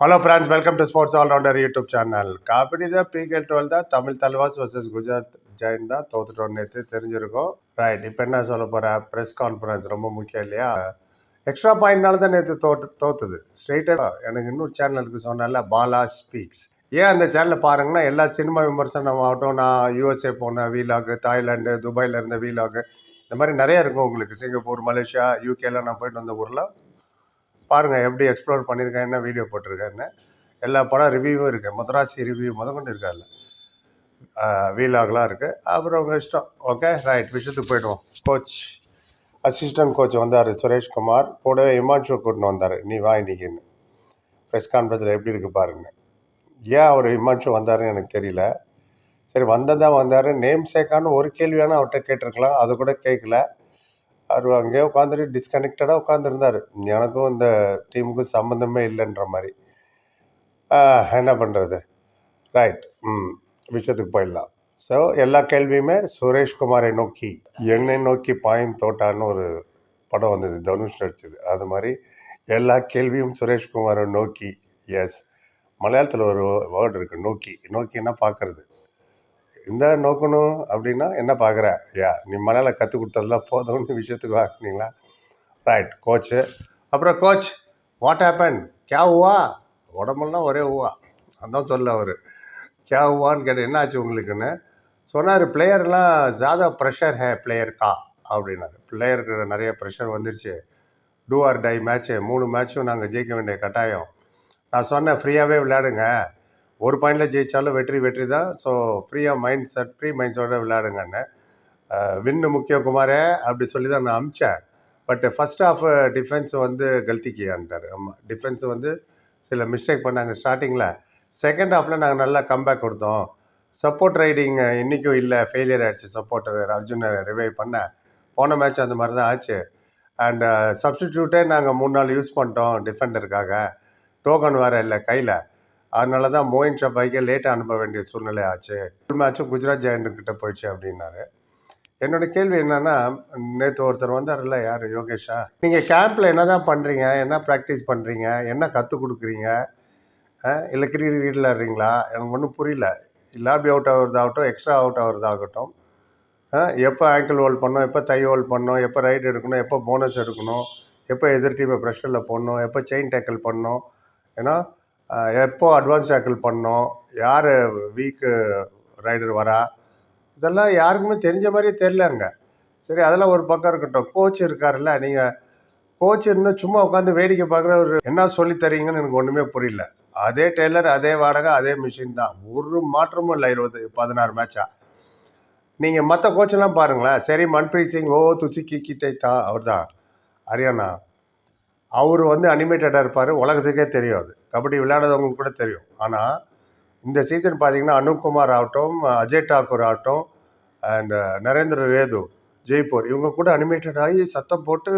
Hello friends welcome to sports all rounder YouTube channel kabaddi தான் PKL twelve தான் Tamil Thalaivas versus Gujarat Jain தான் தோத்துட்டோம் நேற்று தெரிஞ்சிருக்கும். ரைட் இப்போ என்ன சொல்ல போகிறேன் ப்ரெஸ் கான்ஃபரன்ஸ் ரொம்ப முக்கியம் இல்லையா? எக்ஸ்ட்ரா பாயிண்ட்னால தான் நேற்று தோட்டு தோத்துது. ஸ்ட்ரெயிட்டாக எனக்கு இன்னொரு சேனலுக்கு சொன்னால பாலா ஸ்பீக்ஸ் ஏன் அந்த சேனலை பாருங்கன்னா எல்லா சினிமா விமர்சனம் ஆகட்டும் நான் யூஎஸ்ஏ போன வீலாகு தாய்லாந்து துபாயில் இருந்த வீலாகு இந்த மாதிரி நிறைய இருக்கும் உங்களுக்கு. சிங்கப்பூர் மலேசியா யூகேலாம் நான் போயிட்டு வந்த ஊரில். பாருங்கள் எப்படி எக்ஸ்ப்ளோர் பண்ணியிருக்கேன் என்ன வீடியோ போட்டிருக்கேன்னு எல்லா படம் ரிவ்யூவும் இருக்குது மதராசி ரிவ்யூ முதற்கொண்டு இருக்கு அதில் வீலாகலாம் இருக்குது அப்புறம் உங்கள் இஷ்டம். ஓகே ரைட் விஷயத்துக்கு போயிடுவோம். கோச் அசிஸ்டன்ட் கோச் வந்தார் சுரேஷ்குமார். கூடவே இமான்ஷு கூட்டின்னு வந்தார். நீ வா இன்னைக்குன்னு. ப்ரெஸ் கான்ஃபரன்ஸில் எப்படி இருக்கு பாருங்க ஏன் அவர் இமான்ஷு வந்தாருன்னு எனக்கு தெரியல. சரி வந்ததான் வந்தார். நேம் சேக்கான்னு ஒரு கேள்வி அவர்கிட்ட கேட்டிருக்கலாம். அது கூட கேட்கல அவர் அங்கேயே உட்காந்துட்டு டிஸ்கனெக்டடாக உட்காந்துருந்தார் எனக்கும் இந்த டீமுக்கும் சம்மந்தமே இல்லைன்ற மாதிரி. என்ன பண்ணுறது ரைட் ம் விஷயத்துக்கு போயிடலாம். ஸோ எல்லா கேள்வியுமே சுரேஷ்குமாரை நோக்கி என்னை நோக்கி பாயும் தோட்டான்னு ஒரு படம் வந்தது தனுஷ் நடிச்சது. அது மாதிரி எல்லா கேள்வியும் சுரேஷ்குமாரை நோக்கி எஸ் மலையாளத்தில் ஒரு வேர்டு இருக்குது நோக்கி. நோக்கின்னா பார்க்கறது. இந்த நோக்கணும் அப்படின்னா என்ன பார்க்குற? யா நீ மலையாளம் கற்றுக் கொடுத்ததெல்லாம் போதும்னு விஷயத்துக்கு வாங்கினீங்களா ரைட் கோச்சு அப்புறம் கோச் வாட் ஹேப்பன் கே ஹுவா உடம்பெல்லாம் ஒரே ஹூவா அதான் சொல்ல அவர். கே ஹுவான்னு கேட்டேன் என்ன ஆச்சு உங்களுக்குன்னு? சொன்னார் பிளேயர்லாம் ஜாதா ப்ரெஷர் ஹே பிளேயர் கா? அப்படின்னாரு. பிளேயருக்கு நிறைய ப்ரெஷர் வந்துருச்சு. டூ ஆர் டை மேட்ச்சு மூணு மேட்ச்சும் நாங்கள் ஜெயிக்க வேண்டிய கட்டாயம். நான் சொன்னேன் ஃப்ரீயாகவே விளையாடுங்க. ஒரு பாயிண்டில் ஜெயித்தாலும் வெற்றி வெற்றி தான் ஸோ ஃப்ரீயாக மைண்ட் செட் ஃப்ரீ மைண்ட்ஸோட விளையாடுங்கன்னு வின்னு முக்கியம் குமாரே அப்படி சொல்லி தான் நான் அமிச்சேன். பட் ஃபர்ஸ்ட் ஆஃப் டிஃபென்ஸ் வந்து கல்த்திக்கியான்ட்டார் ஆமாம் டிஃபென்ஸ் வந்து சில மிஸ்டேக் பண்ணாங்க ஸ்டார்டிங்கில் செகண்ட் ஹாஃபில் நாங்கள் நல்லா கம்பேக் கொடுத்தோம். சப்போர்ட் ரைடிங் இன்றைக்கும் இல்லை ஃபெயிலியர் ஆயிடுச்சு. சப்போர்ட்டர் அர்ஜுனை ரிவைவ் பண்ண. போன மேட்ச் அந்த மாதிரி தான் ஆச்சு. அண்ட் சப்ஸ்டிடியூட்டே நாங்கள் மூணு நாள் யூஸ் பண்ணிட்டோம் டிஃபெண்டருக்காக டோக்கன் வேறு இல்லை கையில். அதனால தான் மோயின் சபாய்க்கே லேட்டாக அனுப்ப வேண்டிய சூழ்நிலை ஆச்சு. மேட்சும் குஜராத் ஜெயண்ட்டுக்கிட்ட போயிடுச்சு அப்படின்னாரு. என்னோட கேள்வி என்னன்னா நேற்று ஒருத்தர் வந்தார்ல யார்? யோகேஷா? நீங்கள் கேம்பில் என்ன தான் பண்ணுறீங்க என்ன ப்ராக்டிஸ் பண்ணுறீங்க என்ன கற்றுக் கொடுக்குறீங்க? இல்லை கிரிக்கெட் விளாட்றீங்களா எனக்கு ஒன்றும் புரியல. லாபி அவுட் ஆகுறதாகட்டும் எக்ஸ்ட்ரா அவுட் ஆகிறதாகட்டும். எப்போ ஆங்கிள் ஹோல்ட் பண்ணோம் எப்போ தை ஹோல்ட் பண்ணோம் எப்போ ரைட் எடுக்கணும் எப்போ போனஸ் எடுக்கணும் எப்போ எதிர் டீமை ப்ரெஷரில் போடணும் எப்போ செயின் டேக்கிள் பண்ணணும் ஏன்னா எப்போ அட்வான்ஸ் டேக்கிள் பண்ணோம் யார் வீக்கு ரைடர் வரா இதெல்லாம் யாருக்குமே தெரிஞ்ச மாதிரியே தெரில அங்கே சரி அதெல்லாம் ஒரு பக்கம் இருக்கட்டும். கோச் இருக்காருல்ல நீங்கள் கோச் இருந்தால் சும்மா உட்காந்து வேடிக்கை பார்க்குற ஒரு என்ன சொல்லித் தரீங்கன்னு எனக்கு ஒன்றுமே புரியல. அதே டெய்லர் அதே வாடகை அதே மிஷின் தான். ஒரு மாற்றமும் இல்லை இருபது பதினாறு மேட்சா நீங்கள் மற்ற கோச்செல்லாம் பாருங்களேன். சரி மன்பிரீத் சிங் ஓ துசி கி தைத்தா அவர் தான் ஹரியானா. அவர் வந்து அனிமேட்டடாக இருப்பார். உலகத்துக்கே தெரியும் அது. கபடி விளையாடாதவங்களுக்கு கூட தெரியும். ஆனால் இந்த சீசன் பார்த்தீங்கன்னா அனுப்குமார் ஆகட்டும் அஜய் டாக்கூர் ஆகட்டும் அண்ட் நரேந்திர ரேது ஜெய்ப்பூர் இவங்க கூட அனிமேட்டட் ஆகி சத்தம் போட்டு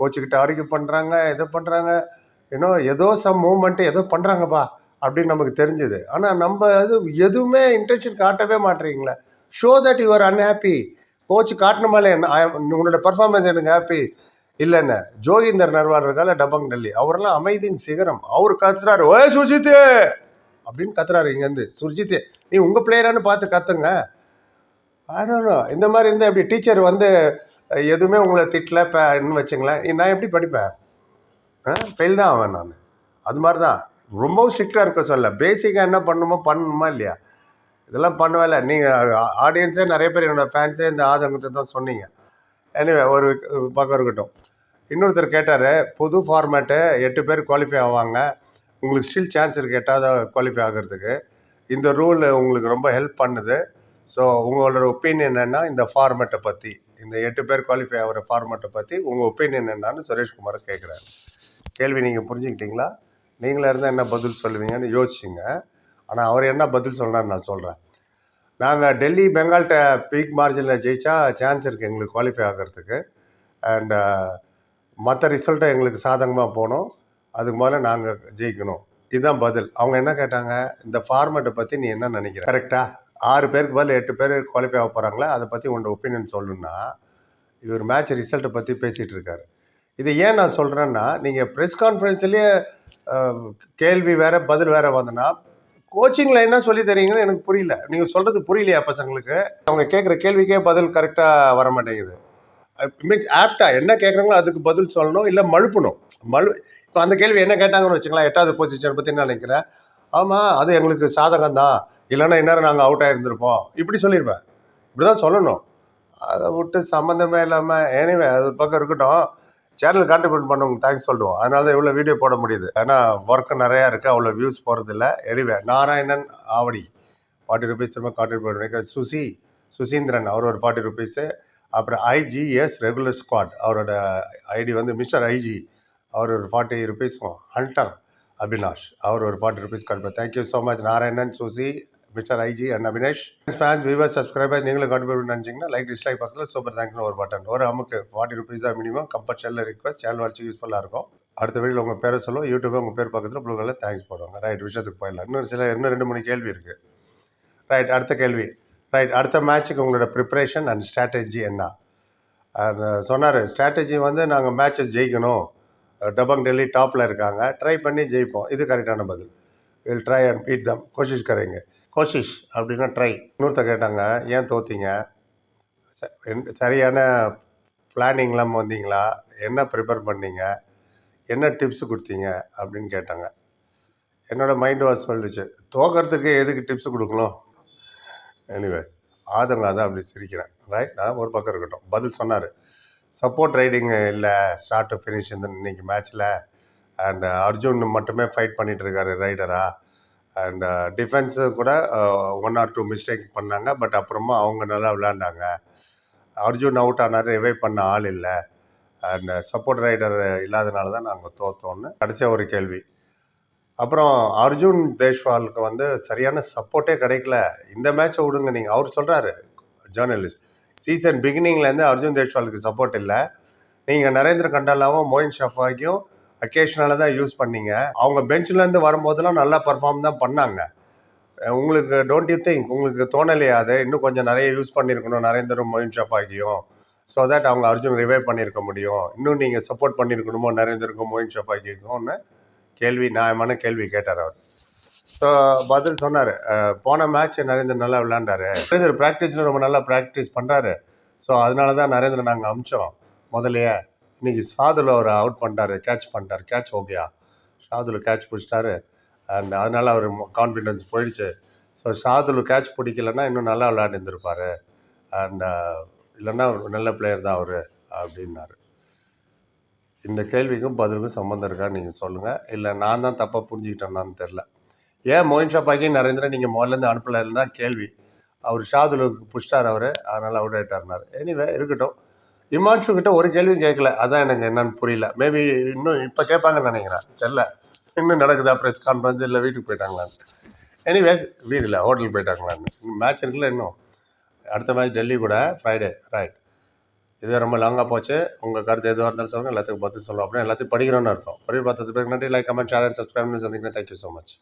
கோச்சுக்கிட்ட ஆரோக்கியம் பண்ணுறாங்க எதை பண்ணுறாங்க இன்னும் ஏதோ சம் மூமெண்ட்டு ஏதோ பண்ணுறாங்கப்பா அப்படின்னு நமக்கு தெரிஞ்சுது. ஆனால் நம்ம இது எதுவுமே இன்டென்ஷன் காட்டவே மாட்டேறீங்களே. Show that your unhappy coach காட்டணுமாலே என்ன உன்னோட பர்ஃபார்மன்ஸ் எனக்கு ஹாப்பி இல்லைன்னு ஜோகிந்தர் நர்வார் இருக்கால டபங் டெல்லி அவரெல்லாம் அமைதியின் சிகரம். அவர் கத்துறாரு. ஓ சுஜித் அப்படின்னு கத்துறாரு இங்கேருந்து. சுர்ஜித் நீ உங்கள் பிளேயரானு பார்த்து கத்துங்க. ஆடணும் இந்த மாதிரி இருந்தால் எப்படி டீச்சர் வந்து எதுவுமே உங்களை திட்டல இப்போ வச்சுங்களேன். நான் எப்படி படிப்பேன்? ஃபெயில் தான் ஆவேன் நான். அது மாதிரி தான். ரொம்பவும் ஸ்ட்ரிக்டாக இருக்க சொல்ல. பேசிக்காக என்ன பண்ணணுமோ பண்ணணுமா இல்லையா? இதெல்லாம் பண்ணவே நீங்கள் ஆடியன்ஸே நிறைய பேர் என்னோடய ஃபேன்ஸே இந்த ஆதங்கத்தை தான் சொன்னீங்க. எனவே ஒரு பக்கம் இருக்கட்டும். இன்னொருத்தர் கேட்டார் புது ஃபார்மேட்டு எட்டு பேர் குவாலிஃபை ஆவாங்க. உங்களுக்கு ஸ்டில் சான்ஸ் இருக்குது எட்டாவது குவாலிஃபை ஆகிறதுக்கு. இந்த ரூல் உங்களுக்கு ரொம்ப ஹெல்ப் பண்ணுது. ஸோ உங்களோட ஒப்பீனியன் என்னென்னா இந்த ஃபார்மேட்டை பற்றி இந்த எட்டு பேர் குவாலிஃபை ஆகிற ஃபார்மேட்டை பற்றி உங்கள் ஒப்பீனியன் என்னன்னு சுரேஷ்குமார் கேட்குறாரு கேள்வி நீங்கள் புரிஞ்சுக்கிட்டீங்களா? நீங்களாக இருந்தால் என்ன பதில் சொல்லுவீங்கன்னு யோசிச்சுங்க. ஆனால் அவர் என்ன பதில் சொல்கிறார் நான் சொல்கிறேன் நாங்கள் டெல்லி பெங்கால்கிட்ட பீக் மார்ஜினில் ஜெயித்தா சான்ஸ் இருக்குது எங்களுக்கு குவாலிஃபை ஆகிறதுக்கு. அண்ட் மற்ற ரிசல்ட்டை எங்களுக்கு சாதகமாக போகணும் அதுக்கு முதல்ல நாங்கள் ஜெயிக்கணும். இதுதான் பதில். அவங்க என்ன கேட்டாங்க? இந்த ஃபார்மேட்டை பற்றி நீ என்ன நினைக்கிற? கரெக்டாக ஆறு பேருக்கு பதில் எட்டு பேர் குவாலிஃபை ஆக போகிறாங்களே அதை பற்றி உன்னோட ஒப்பீனியன் சொல்லணும்னா இவர் மேட்ச் ரிசல்ட்டை பற்றி பேசிகிட்டு இருக்காரு. இதை ஏன் நான் சொல்கிறேன்னா நீங்கள் ப்ரெஸ் கான்ஃபரன்ஸ்லேயே கேள்வி வேறு பதில் வேறு வந்தனா கோச்சிங்கில் என்ன சொல்லி தரீங்கன்னு எனக்கு புரியல. நீங்கள் சொல்கிறது புரியலையா பசங்களுக்கு? அவங்க கேட்குற கேள்விக்கே பதில் கரெக்டாக வர மாட்டேங்குது மீன்ஸ் ஆப்டா என்ன கேட்குறாங்களோ அதுக்கு பதில் சொல்லணும் இல்லை மழுப்பணும். மழு இப்போ அந்த கேள்வி என்ன கேட்டாங்கன்னு வச்சுக்கலாம் எட்டாவது பொசிஷன் பற்றி என்ன நினைக்கிறேன்? ஆமாம் அது எங்களுக்கு சாதகம் தான் இல்லைன்னா இந்நேரம் நாங்கள் அவுட் ஆகியிருந்திருப்போம் இப்படி சொல்லியிருப்பேன் இப்படி தான் சொல்லணும். அதை விட்டு சம்மந்தமே இல்லாமல் ஏனிவே அது பக்கம் இருக்கட்டும். சேனல் கான்ட்ரிபியூட் பண்ணவங்க தேங்க்ஸ் சொல்லுவோம். அதனால தான் இவ்வளோ வீடியோ போட முடியுது. ஏன்னா ஒர்க்கு நிறையா இருக்குது அவ்வளோ வியூஸ் போகிறதில்ல anyway Narayanan Avadi forty rupees திரும்ப கான்ட்ரிபியூட் பண்ணிக்கிறேன் சுசி சுசீந்திரன் அவர் ஒரு ஃபார்ட்டி ருபீஸு அப்புறம் ஐஜிஎஸ் ரெகுலர் ஸ்குவாட் அவரோட ஐடி வந்து மிஸ்டர் ஐஜி அவர் ஒரு ஃபார்ட்டி ருபீஸும் ஹண்டர் அபினாஷ் அவர் ஒரு forty rupees contribute thank you so much Narayanan Susi mister IG and Abinesh fans viewer subscriber நீங்களும் கான்ட்ரிபியூட் நினச்சிங்கன்னா லைக் டிஸ்லைக் பக்கத்தில் சூப்பர் தேங்க்னு ஒரு பட்டன் ஒரு அமுக்கு ஃபார்ட்டி ருபீஸ் தான் மினிமம் கம்பல்சரியில் ரிக்வஸ்ட் சேனல் வச்சு யூஸ்ஃபுல்லாக இருக்கும். அடுத்த வீடியோவில் உங்கள் பேரை சொல்லுவோம். யூடியூப் உங்கள் பேர் பக்கத்தில் ப்ளூ கலர் தேங்க்ஸ் போடுவாங்க. ரைட் விஷயத்துக்கு போயிடலாம். இன்னும் சில இன்னும் ரெண்டு மூணு கேள்வி இருக்குது ரைட் அடுத்த கேள்வி. ரைட் அடுத்த மேட்ச்சுக்கு உங்களோட ப்ரிப்பரேஷன் அண்ட் ஸ்ட்ராட்டஜி என்ன? Uh, சொன்னார் ஸ்ட்ராட்டஜி வந்து நாங்கள் மேட்சஸ் ஜெயிக்கணும். டபங் டெல்லி டாப்பில் இருக்காங்க. ட்ரை பண்ணி ஜெயிப்போம். இது கரெக்டான பதில். Will try and beat them கோஷிஷ் கரைங்க. கோஷிஷ் அப்படின்னா ட்ரை இன்னொருத்த கேட்டாங்க ஏன் தோத்தீங்க? ச- சரியான பிளானிங்லாம் வந்தீங்களா? என்ன ப்ரிப்பேர் பண்ணீங்க? என்ன டிப்ஸ் கொடுத்தீங்க? அப்படின்னு கேட்டாங்க. என்னோடய மைண்ட் வாஸ் சொல்லிச்சு தோக்கிறதுக்கு எதுக்கு டிப்ஸ் கொடுக்கணும்? எனிவே ஆதங்க தான் அப்படி சிரிக்கிறேன். ரைட் நான் ஒரு பக்கம் இருக்கட்டும். பதில் சொன்னார். சப்போர்ட் ரைடிங் இல்லை ஸ்டார்ட் டு ஃபினிஷ் இந்த இன்னைக்கு மேட்ச்சில் அண்ட் அர்ஜுன் மட்டுமே ஃபைட் பண்ணிகிட்டு இருக்காரு ரைடராக அண்ட் டிஃபென்ஸு கூட ஒன் ஆர் டூ மிஸ்டேக் பண்ணாங்க. பட் அப்புறமா அவங்க நல்லா விளையாண்டாங்க. அர்ஜுன் அவுட் ஆனார் ரிவை பண்ண ஆள் இல்லை. அண்ட் சப்போர்ட் ரைடர் இல்லாதனால தான் நாங்கள் தோத்தோன்னு கடைசியாக ஒரு கேள்வி. அப்புறம் அர்ஜுன் தேஷ்வாலுக்கு வந்து சரியான சப்போர்ட்டே கிடைக்கல. இந்த மேட்சை விடுங்க நீங்கள் அவர் சொல்கிறாரு ஜேர்னலிஸ்ட் சீசன் பிகினிங்லேருந்து அர்ஜுன் தேஷ்வாலுக்கு சப்போர்ட் இல்லை. நீங்கள் நரேந்திர கண்டாலாவும் மோயின் ஷஃபாக்கியும் அக்கேஷனலாக தான் யூஸ் பண்ணீங்க. அவங்க பெஞ்சிலேருந்து வரும்போதெல்லாம் நல்லா பர்ஃபார்ம் தான் பண்ணாங்க. உங்களுக்கு டோன்ட் யூ திங்க் உங்களுக்கு தோணலையா அது? இன்னும் கொஞ்சம் நிறைய யூஸ் பண்ணியிருக்கணும் நரேந்திரும் மோயின் ஷஃபாக்கியும் ஸோ தட் அவங்க அர்ஜுன் ரிவைவ் பண்ணியிருக்க முடியும். இன்னும் நீங்கள் சப்போர்ட் பண்ணியிருக்கணுமோ நரேந்தருக்கும் மோயின் ஷஃபாக்கிக்கும்னு கேள்வி நியாயமான கேள்வி கேட்டார் அவர். ஸோ பதில் சொன்னார் போன மேட்ச் நரேந்திரன் நல்லா விளையாண்டாரு. நரேந்தர் ப்ராக்டிஸில் ரொம்ப நல்லா ப்ராக்டிஸ் பண்ணுறாரு ஸோ அதனால தான் நரேந்திரன் நாங்கள் அமிச்சோம். முதலையே இன்னைக்கு சாதுல அவர் அவுட் பண்ணிட்டாரு கேட்ச் பண்ணிட்டார். கேட்ச் ஓகேயா சாதுல கேட்ச் பிடிச்சிட்டாரு. அண்ட் அதனால அவர் கான்ஃபிடன்ஸ் போயிடுச்சு. ஸோ ஷாதுல கேட்ச் பிடிக்கலன்னா இன்னும் நல்லா விளையாண்டுருந்துருப்பாரு அண்ட் இல்லைன்னா ஒரு நல்ல பிளேயர் தான் அவர் அப்படின்னாரு. இந்த கேள்விக்கும் பதிலுக்கும் சம்மந்தம் இருக்கான்னு நீங்கள் சொல்லுங்கள் இல்லை நான் தான் தப்பாக புரிஞ்சுக்கிட்டேன்னான்னு தெரில ஏன் மோயின் ஷாப்பாக்கி நரேந்திரன் நீங்கள் முதல்லேருந்து அனுப்பலைன்னு தான் கேள்வி. அவர் ஷாதுலுக்கு புஷ்டார் அவர் அதனால் அவுட் ஆகிட்டார்னார் எனிவே இருக்கட்டும். இமான்ஷு ஒரு கேள்வியும் கேட்கல அதான் எனக்கு என்னன்னு புரியல. மேபி இன்னும் இப்போ கேட்பாங்கன்னு நினைக்கிறேன். தெரில இன்னும் நடக்குதா ப்ரெஸ் கான்ஃபரன்ஸ் இல்லை வீட்டுக்கு போயிட்டாங்களான்னு. எனிவேஸ் வீடில் ஹோட்டலுக்கு போயிட்டாங்களான்னு. மேட்ச் இருக்குல்ல இன்னும். அடுத்த மேட்ச் டெல்லி கூட ஃப்ரைடே ரைட் இது ரொம்ப லாங்காக போச்சு. உங்கள் கருத்து எதுவாக இருந்தாலும் சொல்லுங்கள் எல்லாத்துக்கும் பதில் சொல்லுவோம் அப்படின்னா எல்லாத்தையும் படிக்கிறோன்னு அர்த்தம். ஒரே பார்த்ததுக்கு நன்றி. Like comment share and subscribe பண்ணி சந்திக்கிறேன் தேங்க்யூ ஸோ மச்